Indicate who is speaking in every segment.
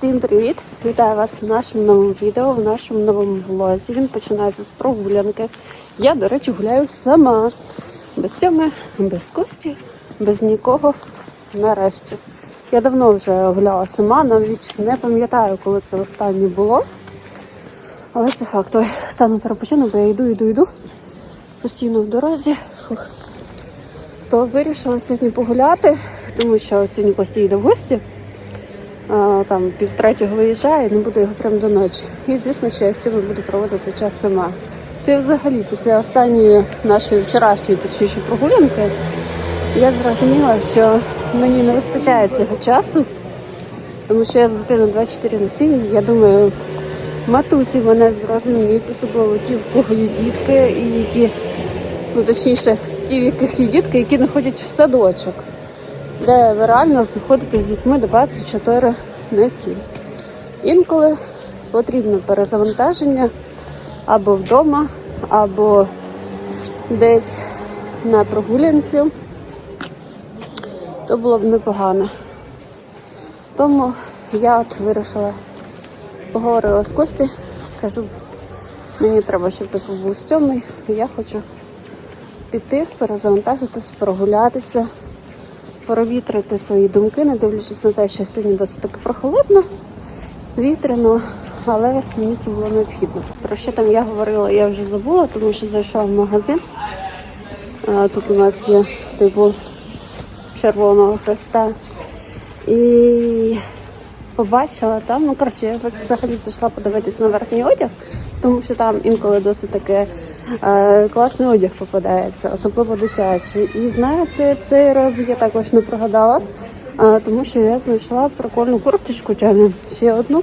Speaker 1: Всім привіт! Вітаю вас в нашому новому відео, в нашому новому влозі. Він починається з прогулянки. Я, до речі, гуляю сама. Без Тьоми, без Кості, без нікого. Нарешті. Я давно вже гуляла сама, навіть не пам'ятаю, коли це останнє було. Але це факт. Ой, стану перепочину, бо я йду, йду, йду. Постійно в дорозі. Фух. То вирішила сьогодні погуляти, тому що сьогодні Костя йде в гості там півтретього виїжджає, не буду його прямо до ночі. І звісно, що я з проводити час сама. Ти взагалі після останньої нашої вчорашньої точніше прогулянки я зрозуміла, що мені не вистачає цього часу, тому що я з дитиною 24 на 7. Я думаю, матусі мене зрозуміють, особливо ті, в кого є дітки, і які, ну точніше, ті, в яких є дітки, які не ходять в садочок де ви реально знаходитесь з дітьми 24 на 7. Інколи потрібно перезавантаження або вдома, або десь на прогулянці. То було б непогано. Тому я от вирішила, поговорила з Кості, кажу, мені треба, щоб ти Тьомою, і я хочу піти, перезавантажитись, прогулятися провітрити свої думки, не дивлячись на те, що сьогодні досить таки прохолодно, вітряно, але мені це було необхідно. Про що там я говорила, я вже забула, тому що зайшла в магазин. Тут у нас є типу червоного хреста. І побачила там, ну коротше, я взагалі зайшла подивитись на верхній одяг, тому що там інколи досить таке класний одяг попадається, особливо дитячий. І знаєте, цей раз я також не прогадала, е, тому що я знайшла прикольну курточку тягне ще одну,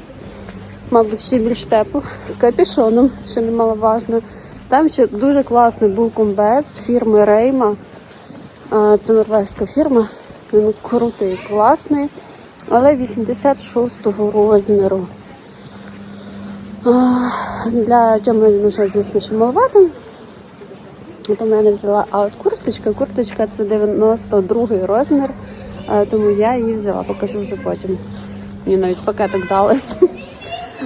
Speaker 1: мабуть, ще більш теплу, з капішоном, що немаловажно. Там ще дуже класний був комбез фірми Рейма. Е, Це норвезька фірма. Він крутий, класний, але 86-го розміру. Для Тьоми він уже, звісно, ще маловато. От у мене взяла а от курточка. Курточка це 92 розмір, тому я її взяла, покажу вже потім. Мені навіть пакетик дали.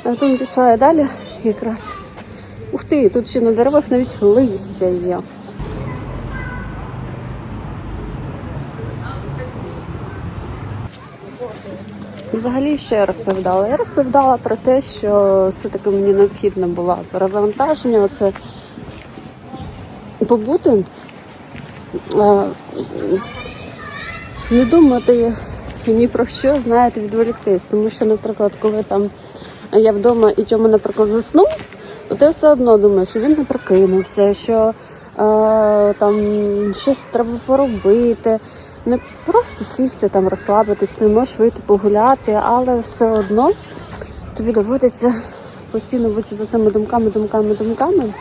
Speaker 1: А Тому пішла я далі якраз. Ух ти, тут ще на деревах навіть листя є. Взагалі, що я розповідала? Я розповідала про те, що все-таки мені необхідна була перезавантаження. Оце побути, е, не думати ні про що, знаєте, відволіктись. Тому що, наприклад, коли там я вдома і чому, наприклад, заснув, то ти все одно думаєш, що він не прокинувся, що е, там щось треба поробити. Не просто сісти там, розслабитись, ти можеш вийти погуляти, але все одно тобі доводиться постійно бути за цими думками, думками, думками.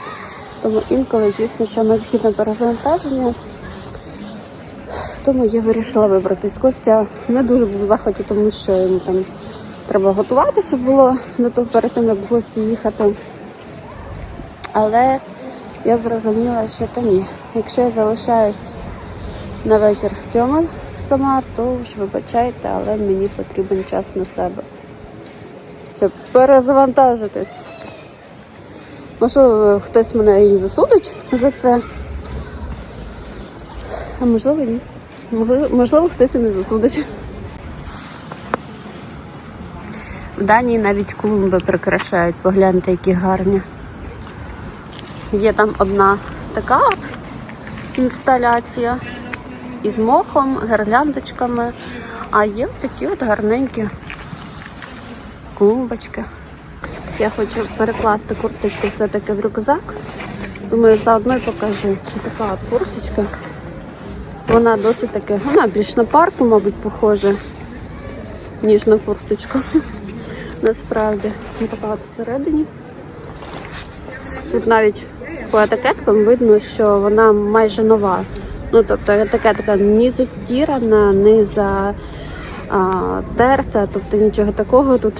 Speaker 1: Тому інколи, звісно, що необхідне перезавантаження. Тому я вирішила вибратись. Костя не дуже був в захваті, тому що йому там треба готуватися було до того перед тим, як в гості їхати. Але я зрозуміла, що та ні. Якщо я залишаюсь на вечір з Тьомою сама, то ж вибачайте, але мені потрібен час на себе. Щоб перезавантажитись. Можливо, хтось мене і засудить за це. А можливо, ні. Можливо, хтось і не засудить. В Данії навіть клумби прикрашають, погляньте, які гарні. Є там одна така от інсталяція із мохом, гірляндочками, а є такі от гарненькі клумбочки. Я хочу перекласти курточку все-таки в рюкзак. Думаю, заодно й покажу. Така от курточка. Вона досить таки, вона більш на парку, мабуть, похожа, ніж на курточку. Насправді. Ось така от всередині. Тут навіть по етикеткам видно, що вона майже нова. Ну, тобто етикетка не застірана, не за а, терта, тобто нічого такого тут.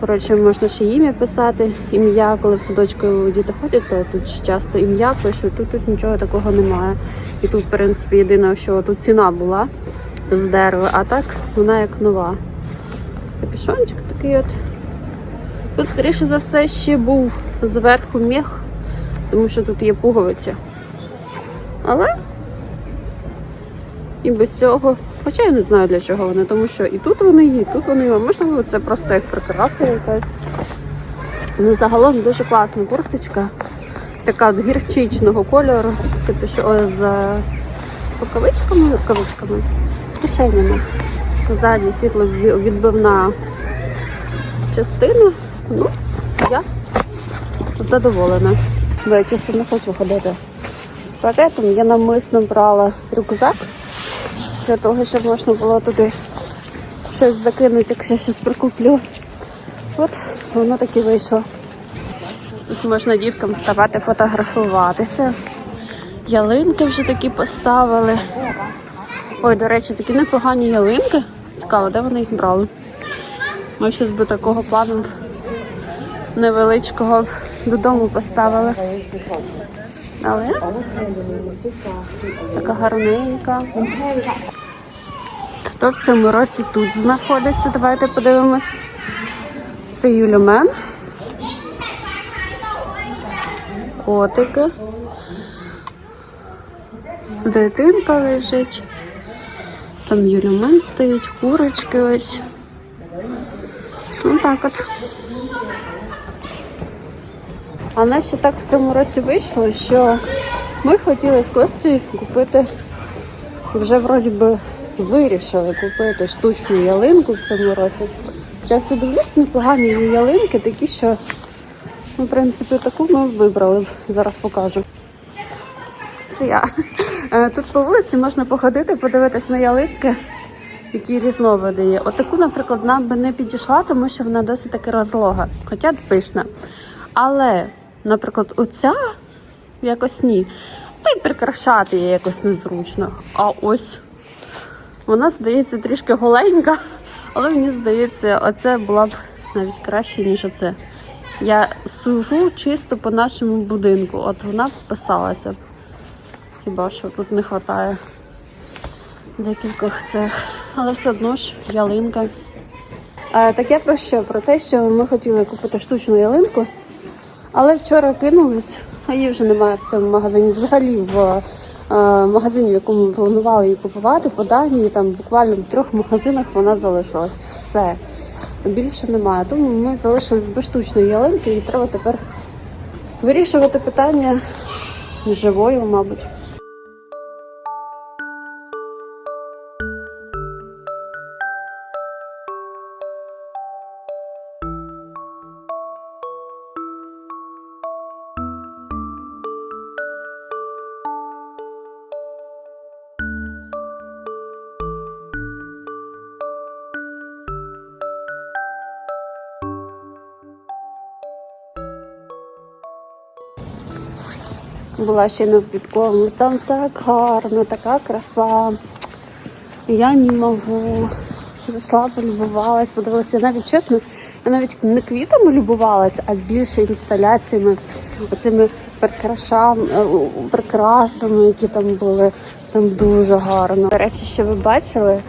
Speaker 1: Коротше, можна ще ім'я писати. Ім'я, коли в садочку діти ходять, то тут часто ім'я пишуть, тут, тут нічого такого немає. І тут, в принципі, єдине, що тут ціна була з дерева, а так вона як нова. Капюшончик такий от. Тут, скоріше за все, ще був зверху міх, тому що тут є пуговиці. Але і без цього. Хоча я не знаю для чого вони, тому що і тут вони є, і тут вони є. Можливо, це просто як прикраса якась. Ну, загалом дуже класна курточка. Така от гірчичного кольору з капюшо... о, з рукавичками, рукавичками, кишенями. Ззаді світловідбивна частина. Ну, я задоволена. Бо я чисто не хочу ходити пакетом. Я навмисно брала рюкзак для того, щоб можна було туди щось закинути, якщо щось прикуплю. От воно таки вийшло. Тут можна діткам ставати фотографуватися. Ялинки вже такі поставили. Ой, до речі, такі непогані ялинки. Цікаво, де вони їх брали? Ми щось би такого плану невеличкого додому поставили. Але така гарненька. Хто в цьому році тут знаходиться? Давайте подивимось. Це Юлюмен. Котики. Дитинка лежить. Там Юлюмен стоїть, курочки ось. Ну так от. А в ще так в цьому році вийшло, що ми хотіли з Костю купити, вже вроді би вирішили купити штучну ялинку в цьому році. Хоча всі дивлюсь, непогані ялинки, такі, що, ну, в принципі, таку ми вибрали. б. Зараз покажу. Це я. Е, Тут по вулиці можна походити, подивитись на ялинки, які різновиди є. Отаку, наприклад, нам би не підійшла, тому що вона досить таки розлога, хоча пишна. Але, наприклад, оця якось ні. Та й прикрашати її якось незручно. А ось вона здається трішки голенька, але мені здається, оце була б навіть краще, ніж оце. Я сужу чисто по нашому будинку. От вона б писалася б. Хіба що тут не вистачає декількох цих. Але все одно ж ялинка. Так я про що? Про те, що ми хотіли купити штучну ялинку, але вчора кинулись, а її вже немає в цьому магазині. Взагалі в е, магазині, в якому ми планували її купувати, по Данії, там буквально в трьох магазинах вона залишилась. Все. Більше немає. Тому ми залишились без штучної ялинки і треба тепер вирішувати питання живою, мабуть. Була ще не в підкові. Там так гарно, така краса. Я не можу. Зайшла, полюбувалась, подивилася. Навіть чесно, я навіть не квітами любувалась, а більше інсталяціями, оцими прикрашами, е, прикрасами, які там були. Там дуже гарно. До речі, що ви бачили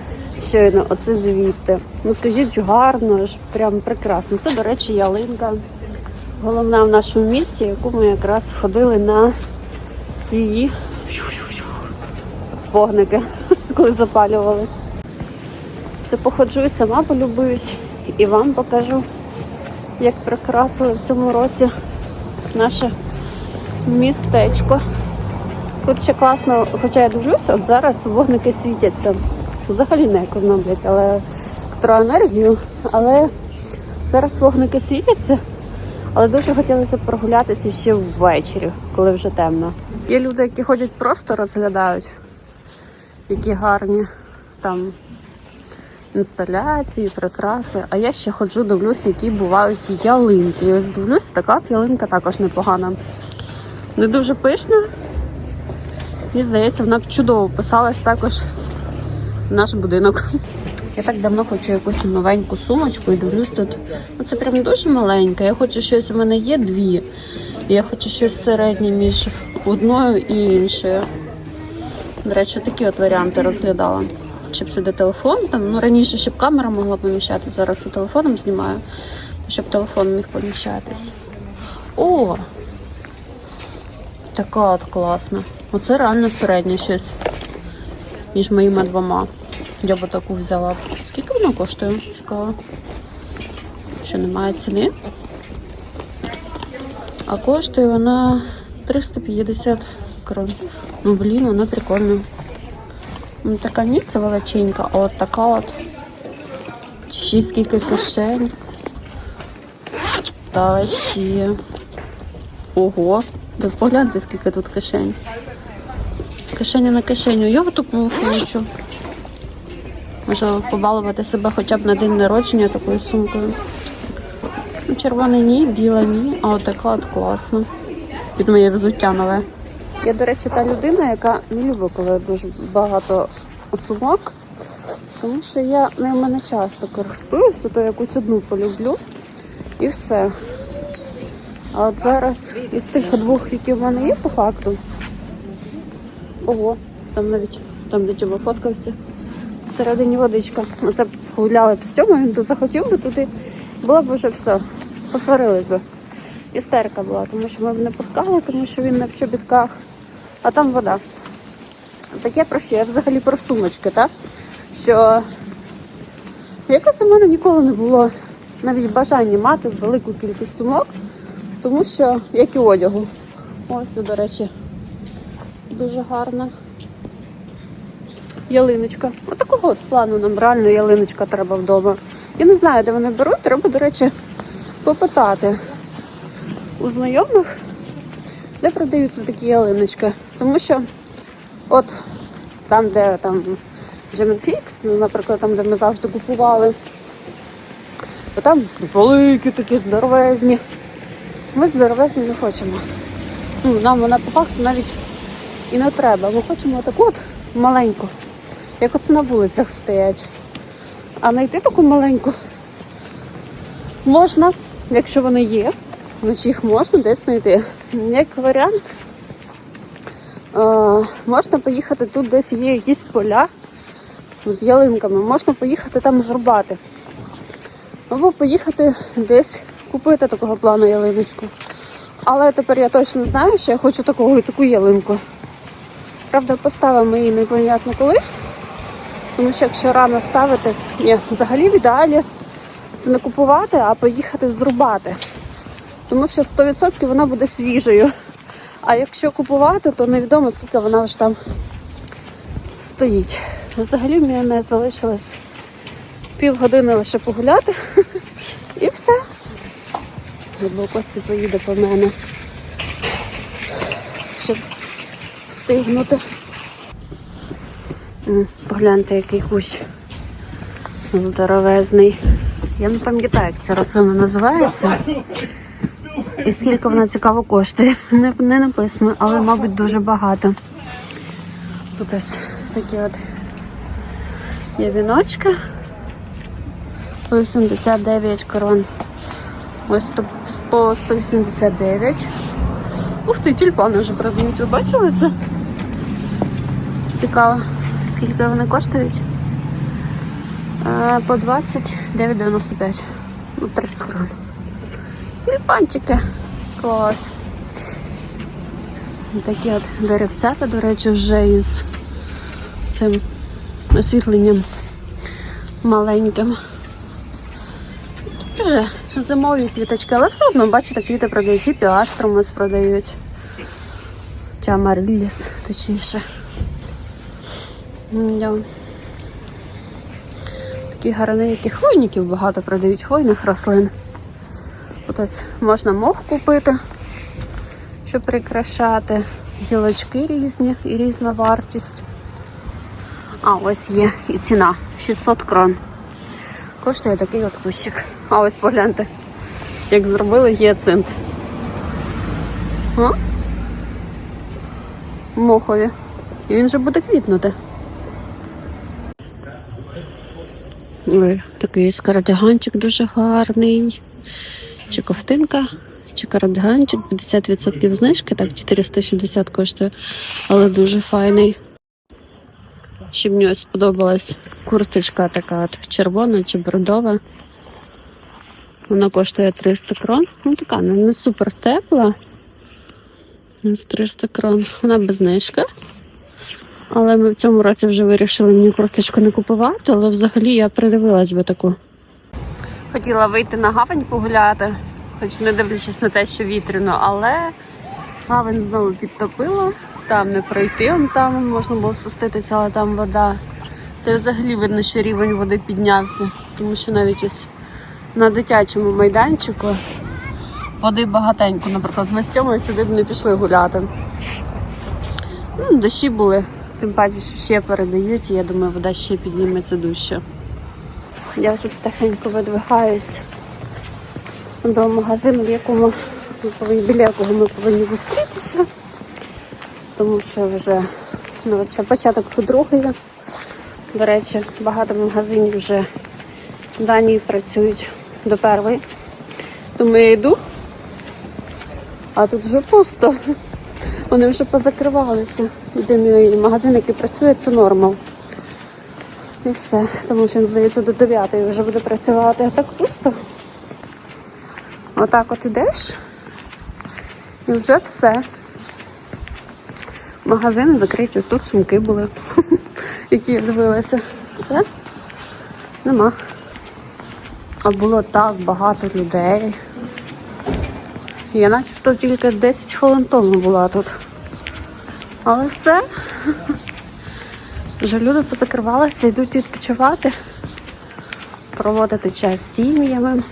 Speaker 1: щойно, оце звідти. Ну скажіть, гарно, ж прям прекрасно. Це, до речі, ялинка. Головна в нашому місті, яку ми якраз ходили на ці вогники, коли запалювали. Це походжу і сама полюбуюсь і вам покажу, як прикрасили в цьому році наше містечко. Тут ще класно, хоча я дивлюся, от зараз вогники світяться. Взагалі не економлять, але електроенергію, але зараз вогники світяться. Але дуже хотілося б прогулятися ще ввечері, коли вже темно. Є люди, які ходять просто розглядають, які гарні там інсталяції, прикраси. А я ще ходжу, дивлюся, які бувають ялинки. І ось дивлюсь, така от ялинка також непогана. Не дуже пишна. Мені здається, вона б чудово писалась також в наш будинок. Я так давно хочу якусь новеньку сумочку і дивлюсь тут. Ну це прям дуже маленьке. Я хочу щось, у мене є дві. Я хочу щось середнє між одною і іншою. До речі, такі от варіанти розглядала. щоб сюди телефон. Там, ну, раніше, щоб камера могла поміщати, зараз і телефоном знімаю, щоб телефон міг поміщатись. О! Така от класна. Оце реально середнє щось, ніж моїми двома. Я би таку взяла. Скільки вона коштує? Цікаво. Що немає ціни? А коштує вона 350 крон. Ну, блін, вона прикольна. Ну, така ні, це величенька, а от така от. Ще скільки кишень. Та ще. Ого. Ви погляньте, скільки тут кишень. Кишеня на кишеню. Я таку хочу. Можна побалувати себе хоча б на день народження такою сумкою. Ну, Червоне ні, біле ні, а от така от класна. Під моє взуття нове. Я, до речі, та людина, яка не любить, коли дуже багато сумок. Тому що я ними не часто користуюся, то якусь одну полюблю і все. А от зараз із тих двох, які в мене є по факту. Ого, там навіть там, де Тьома фоткався. Всередині водичка. Оце гуляли б з Тьомою, він би захотів би туди. Було б вже все. Посварились би. Істерика була, тому що ми не пускали, тому що він не в чобітках, а там вода. Таке про що? Я взагалі про сумочки, так? Що якось у мене ніколи не було навіть бажання мати велику кількість сумок, тому що, як і одягу. Ось, до речі, дуже гарна. Ялиночка. Отакого от плану нам реально ялиночка треба вдома. Я не знаю, де вони беруть. Треба, до речі, попитати у знайомих, де продаються такі ялиночки. Тому що от там, де там Fix, ну, наприклад, там, де ми завжди купували, то там великі такі здоровезні. Ми здоровезні не хочемо. Ну, нам вона по факту навіть і не треба. Ми хочемо таку от маленьку, як оце на вулицях стоять. А знайти таку маленьку можна, якщо вони є, значить їх можна десь знайти. Як варіант, е, можна поїхати тут, десь є якісь поля з ялинками, можна поїхати там зрубати. Або поїхати десь купити такого плану ялиночку. Але тепер я точно знаю, що я хочу такого і таку ялинку. Правда, поставимо її непонятно коли. Тому що якщо рано ставити, ні, взагалі в ідеалі це не купувати, а поїхати зрубати. Тому що 100% вона буде свіжою. А якщо купувати, то невідомо скільки вона вже там стоїть. Взагалі в мене залишилось півгодини лише погуляти. І все. Бо Костя поїде по мене, щоб встигнути. Погляньте, який кущ здоровезний. Я не пам'ятаю, як ця рослина називається. І скільки вона цікаво коштує. Не, не написано, але, мабуть, дуже багато. Тут ось такі от є віночки. По 89 корон. Ось по 189. Ух ти, тюльпани вже продають. Ви бачили це? Цікаво, скільки вони коштують? Е, По 29,95. Ну, 30 крон. Тюльпанчики. Клас. Такі от деревцята, до речі, вже із цим освітленням маленьким. Вже зимові квіточки, але все одно, бачите, квіти продають. І піаструмус продають. Чи амариліс, точніше. М-да. Такі гарненькі хвойників багато продають хвойних рослин. Ось можна мох купити, щоб прикрашати. Гілочки різні і різна вартість. А ось є і ціна 600 крон. Коштує такий от кущик. А ось погляньте, як зробили гіацинт. А? Мохові. І він же буде квітнути. Ой, такий скародяганчик дуже гарний. Чи ковтинка, чи кардиганчик, 50% знижки, так 460 коштує, але дуже файний. Ще мені сподобалась курточка така от червона чи бордова. Вона коштує 300 крон. Ну така не, не супер тепла. Ось 300 крон. Вона без знижки. Але ми в цьому році вже вирішили мені курточку не купувати, але взагалі я придивилась би таку. Хотіла вийти на гавань погуляти, хоч не дивлячись на те, що вітряно, але гавань знову підтопило. Там не пройти, там можна було спуститися, але там вода. Та взагалі видно, що рівень води піднявся, тому що навіть ось на дитячому майданчику води багатенько, наприклад, ми з Тьомою сюди б не пішли гуляти. Ну, дощі були, тим паче, що ще передають, і я думаю, вода ще підніметься дужче. Я вже потихеньку видвигаюсь до магазину, в якому біля якого ми повинні зустрітися, тому що вже ну, початок другої. До речі, багато магазинів вже в Данії працюють до першої. Тому я йду, а тут вже пусто. Вони вже позакривалися. Єдиний магазин, який працює, це нормал. І все, тому що здається, до 9 вже буде працювати, а так пусто. Отак от ідеш. І вже все. Магазини закриті, ось тут сумки були, які я дивилася. Все, нема. А було так багато людей. Я начебто тільки 10 хвилин тому була тут. Але все. Вже люди позакривалися, йдуть відпочивати, проводити час з сім'ями,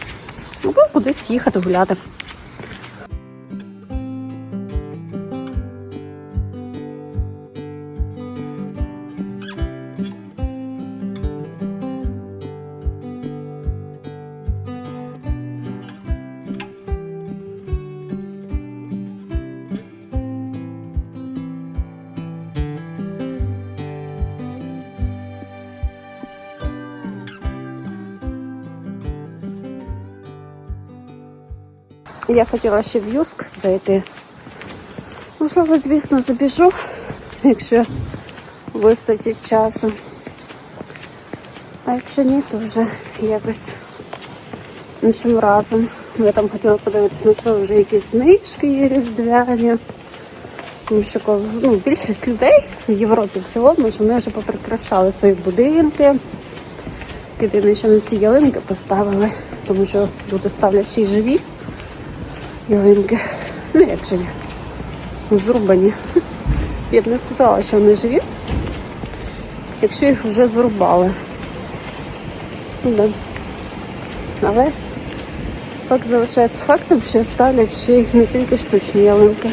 Speaker 1: або кудись їхати гуляти. Я хотіла ще в Юск зайти. Можливо, звісно, забіжу, якщо вистачить часу. А якщо ні, то вже якось іншим разом. Я там хотіла подивитися, можливо, вже якісь знижки є різдвяні. Тому що ну, більшість людей в Європі в цілому, що вони вже поприкрашали свої будинки. Єдине, що на ці ялинки поставили, тому що люди ставлять ще й живі ялинки. Ну, як живі. Зрубані. Я б не сказала, що вони живі, якщо їх вже зрубали. Ну, да. Але факт залишається фактом, що ставлять ще й не тільки штучні ялинки.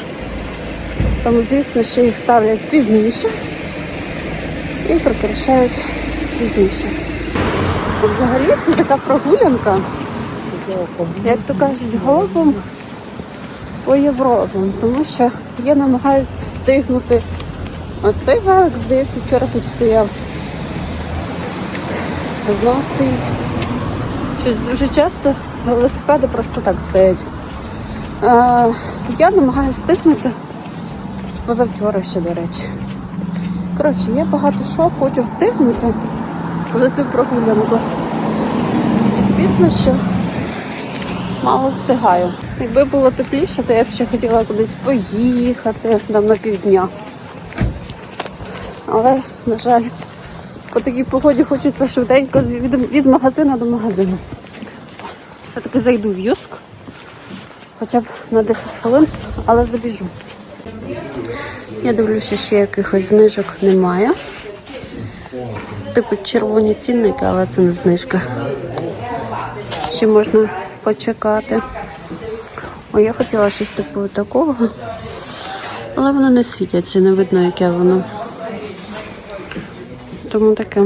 Speaker 1: Тому, звісно, що їх ставлять пізніше і прикрашають пізніше. Взагалі це така прогулянка, як то кажуть, голубом по Європі, тому що я намагаюся встигнути. А цей велик, здається, вчора тут стояв. Знову стоїть. Щось дуже часто велосипеди просто так стоять. А, я намагаюся встигнути позавчора ще, до речі. Коротше, я багато що хочу встигнути за цю прогулянку. І звісно, що мало встигаю. Якби було тепліше, то я б ще хотіла кудись поїхати там на півдня. Але, на жаль, по такій погоді хочеться швиденько від, від магазину до магазину. Все-таки зайду в Юск, хоча б на 10 хвилин, але забіжу. Я дивлюся, ще якихось знижок немає. Типу червоні цінники, але це не знижка. Ще можна почекати. О, я хотіла щось типу такого, але воно не світяться, не видно, яке воно. Тому таке.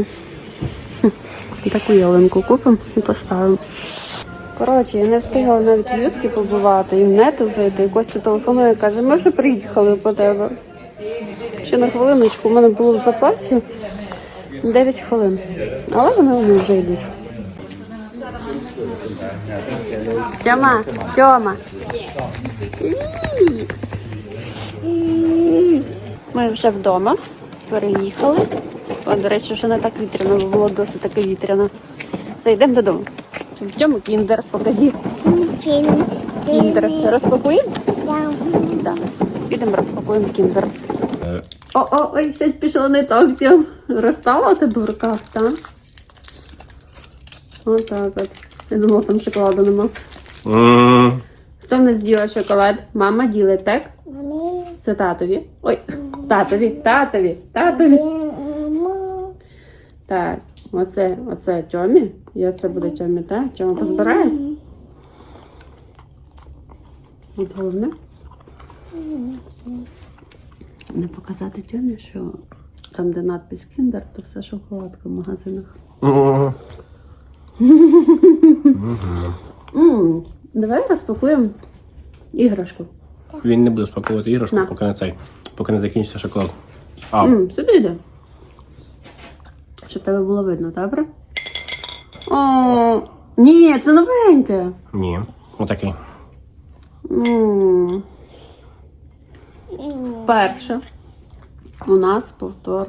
Speaker 1: Таку ялинку купимо і поставимо. Коротше, я не встигла навіть юскі побувати і в нету зайти. Костя телефонує і каже, ми вже приїхали по тебе. Ще на хвилиночку, у мене було в запасі 9 хвилин. Але вони вони вже йдуть. Тьома, Тьома. Ми вже вдома переїхали. О, до речі, вже не так вітряно, бо було досить таки вітряно. Все, йдемо додому. В чому кіндер? Покажи. Кіндер. Розпакуємо? Так. Підемо розпакуємо кіндер.
Speaker 2: Е,
Speaker 1: О, о, ой, щось пішло не так. Розстала у тебе в руках, так? Отак от. Я думала, там шоколаду нема. Хто в нас діла шоколад? Мама ділить, так?
Speaker 3: мамі.
Speaker 1: Це татові. Ой, татові, татові, татові. Так, оце, оце Тьомі. І оце буде Тьомі, так? Тьома позбирає? От головне. Не показати Тьомі, що там, де надпись Kinder, то все шоколадка в магазинах.
Speaker 2: м.
Speaker 1: Давай розпакуємо іграшку.
Speaker 2: Він не буде спакувати іграшку,
Speaker 1: На.
Speaker 2: поки не цей, поки не закінчиться шоколад. А,
Speaker 1: м сюди йде. Щоб тебе було видно, добре? О, ні, це новеньке.
Speaker 2: ні. Отакий.
Speaker 1: М. Перше. У нас повтор.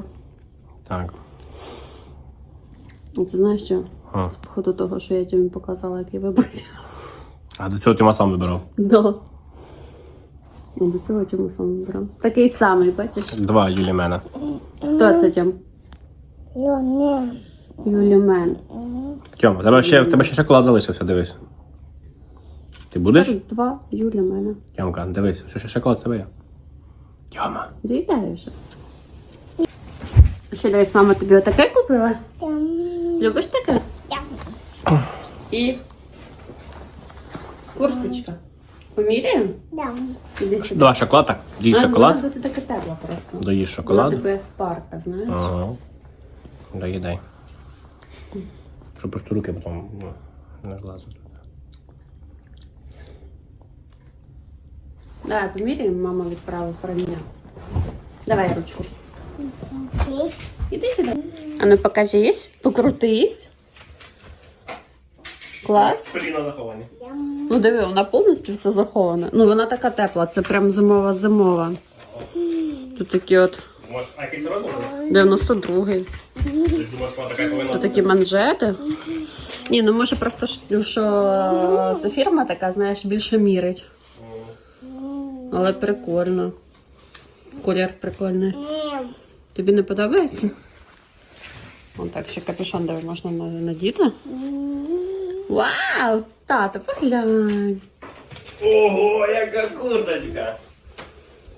Speaker 2: Так.
Speaker 1: І Ти знаєш що?
Speaker 2: А.
Speaker 1: З походу того, що я тобі показала, який вибрати.
Speaker 2: А до цього Тима сам вибирав.
Speaker 1: Да. Ну, до цього чому сам вибрав. Такий самий, бачиш?
Speaker 2: Два Юлі мене.
Speaker 1: Хто це тям?
Speaker 3: Льоне.
Speaker 1: Юлімен.
Speaker 2: Тьома, тебе ще, в тебе ще шоколад залишився, дивись. Ти будеш?
Speaker 1: Два Юлі мене.
Speaker 2: Тьомка, дивись, що ще шоколад це є. Тьома.
Speaker 1: Доїдаю вже. Ще дивись, мама тобі отаке купила. Любиш таке? І курточка. Поміряємо? Іди.
Speaker 2: Два шоколад, так. Доїж шоколад.
Speaker 1: Вона досить таке тепла просто.
Speaker 2: Доїж шоколад.
Speaker 1: типу як парка, знаєш?
Speaker 2: Ага. Доїдай. Щоб просто руки потім ну, не влазили.
Speaker 1: Давай поміряємо, мама відправила проміняв. Давай ручку. Іди сюди. А ну покажись, покрутись. Клас.
Speaker 2: Коліна заховані.
Speaker 1: Ну диви, вона повністю все захована. Ну вона така тепла, це прям зимова зимова. Тут такі от
Speaker 2: Може, а який це розмір?
Speaker 1: 92-й.
Speaker 2: Ти думаєш, вона така повинна
Speaker 1: Тут такі манжети. Ні, ну може просто що що це фірма така, знаєш, більше мірить. Але прикольно. Колір прикольний.
Speaker 3: Ні.
Speaker 1: Тобі не подобається? Вон так ще капюшон де можна на- надіти. Вау! Тато, поглянь.
Speaker 2: Ого, яка курточка!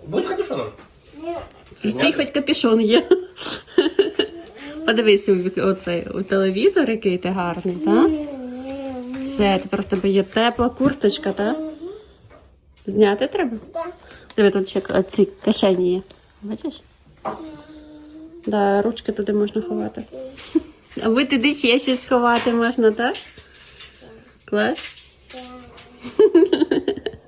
Speaker 2: Будь капюшоном.
Speaker 1: Всі хоч капюшон є. Подивись у, оцей, у телевізор, який ти гарний, так? Все, тепер в тебе є тепла курточка, так? Зняти треба?
Speaker 3: Так.
Speaker 1: Диви, тут ще ці кишені є. Бачиш? Да, ручки туди можна ховати. А ви туди ще щось ховати можна, так? Клас?